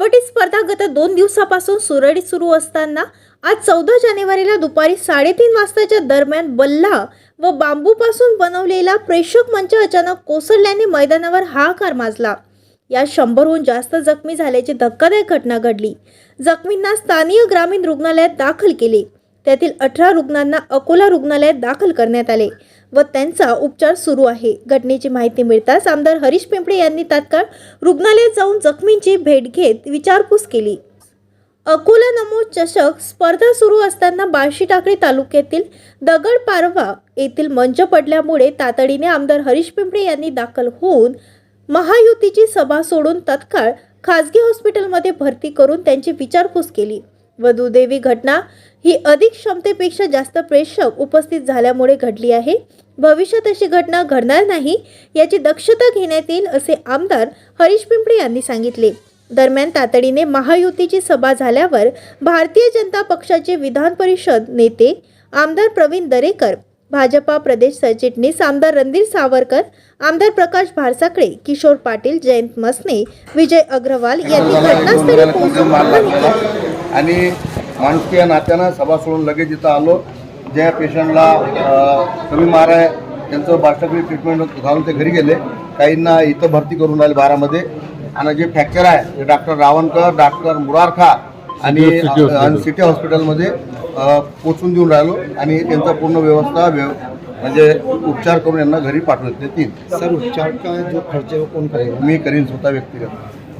स्पर्धा गत दोन दिवसापासून सुरळीत सुरू असताना आज चौदा जानेवारीला दुपारी साडेतीन वाजताच्या दरम्यान बल्ला व बांबूपासून बनवलेला प्रेक्षक मंच अचानक कोसळल्याने मैदानावर हाकार माजला. या शंभरहून जास्त जखमी झाल्याची धक्कादायक घटना घडली. जखमींना स्थानीय ग्रामीण रुग्णालयात दाखल केले. त्यातील अठरा रुग्णांना अकोला रुग्णालयात दाखल करण्यात आले. व त्यांचा उपचार सुरू आहे. घटनेची माहिती मिळताच आमदार हरीश पिंपळे यांनी तात्काळ रुग्णालयात जाऊन जखमींची भेट घेत विचारपूस केली. अकोला नमो चषक स्पर्धा सुरू असताना बार्शी टाकळी तालुक्यातील दगड पारवा येथील मंच पडल्यामुळे तातडीने आमदार हरीश पिंपळे यांनी दाखल होऊन महायुतीची सभा सोडून तत्काळ खासगी हॉस्पिटलमध्ये भरती करून त्यांची विचारपूस केली व दुर्दैवी घटना ही अधिक क्षमतेपेक्षा जास्त प्रेक्षक उपस्थित झाल्यामुळे घडली आहे. भविष्यात अशी घटना घडणार नाही याची दक्षता घेण्यात येईल असे आमदार हरीश पिंपळे यांनी सांगितले दरम्यान तातडीने महायुतीची सभा झाल्यावर भारतीय जनता पक्षाचे विधान परिषद नेते आमदार प्रवीण दरेकर भाजपा प्रदेश सरचिटणीस आमदार रणधीर सावरकर आमदार प्रकाश भारसाकडे किशोर पाटील जयंत मसने विजय अग्रवाल यांनी घटनास्थळी पोहोचून. आणि माणुसकीय नात्यानं सभा सोडून लगेच इथं आलो ज्या पेशंटला कमी मार आहे त्यांचं बास्टकली ट्रीटमेंट घालून ते घरी गेले. काहींना इथं भरती करून आले बारामध्ये. आणि जे फ्रॅक्चर आहे ते डॉक्टर रावणकर डॉक्टर मुरारखा आणि सिटी हॉस्पिटलमध्ये पोचून देऊन राहिलो. आणि त्यांचा पूर्ण व्यवस्था व्यव म्हणजे उपचार करून यांना घरी पाठवत येतील सर उपचार का जो खर्च कौन करेगा मी करीन स्वतः व्यक्तिगत.